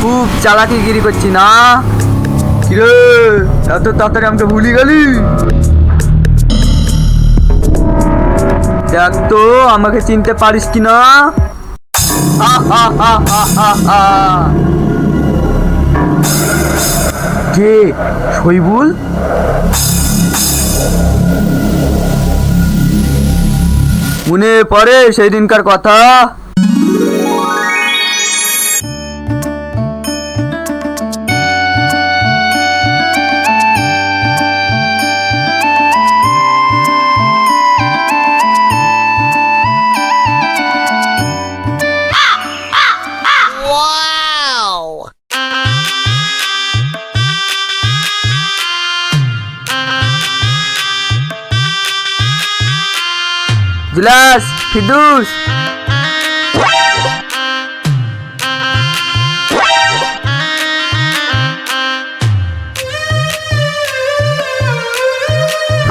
খুব চালাকিগিরি করছি না। কিরে, এত তাড়াতাড়ি আমাকে ভুলি গেলি? দেখ তো, আমাকে চিনতে পারিস কি না? কে? শৈবুল? মনে পড়ে সেই দিনকার কথা। জিলাস ফিদুস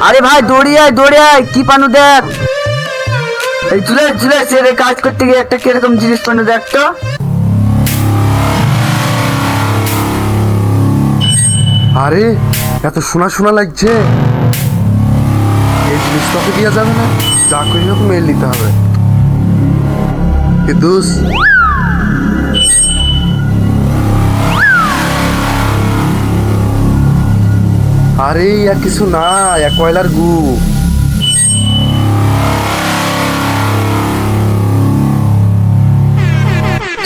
আরে ভাই, দৌড়ি আয় আয়, কি পানু দেখ? এই জুলাস জুলাস এর কাজ করতে গিয়ে একটা কীরকম জিনিস পানু দেখ তো। আরে, এত শোনা শোনা লাগছে। এই দেওয়া যাবে না। যা করি হোক মেল নিতে হবে। দোষ আরে ইয়া কিছু না, এক কয়লার গু।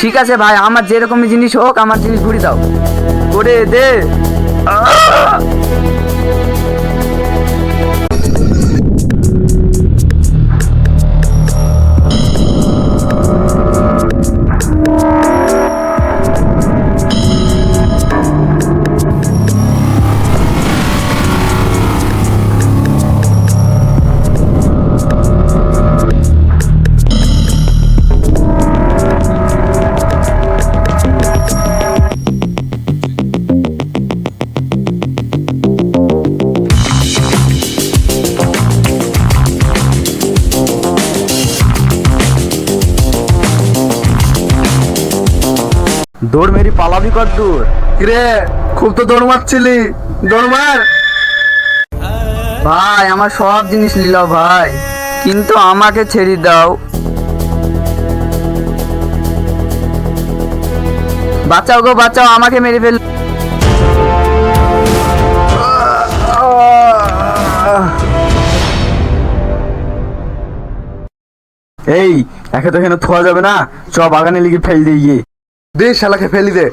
ঠিক আছে ভাই, আমার যেরকম জিনিস হোক, আমার জিনিস ঘুরি দাও। করে দে। দৌড় মেরি পালাবি কর দূর। কিরে খুব তো দৌড় মারছিলি। দৌড় মার। ভাই আমার সব জিনিস নিলাও ভাই। কিন্তু আমাকে ছেড়ে দাও। বাঁচাও গো বাঁচাও আমাকে মেরে ফেল এই একে তো এখানে থোয়া যাবে না। চ বাগানে লিগে ফেল দিয়ে দে শালাকে ফেলি দে।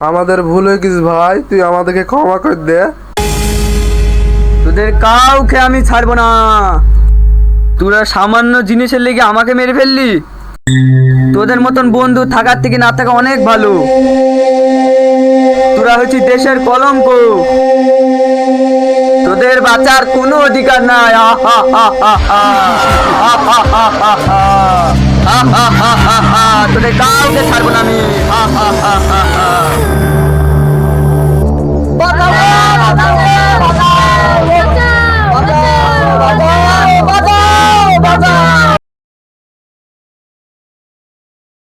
আমাদের ভুল হয়ে গেছিস ভাই, তুই আমাদেরকে ক্ষমা করে দে। তোদের কাউকে আমি ছাড়বো না। তোরা সামান্য জিনিসের লেগে আমাকে মেরে ফেললি। তোদের মতন বন্ধু থাকার থেকে না থাকা অনেক ভালো তোরা হচ্ছে দেশের কলঙ্ক তোদের বাঁচার কোনো অধিকার নাই। তোদের কাউকে ছাড়বো না আমি।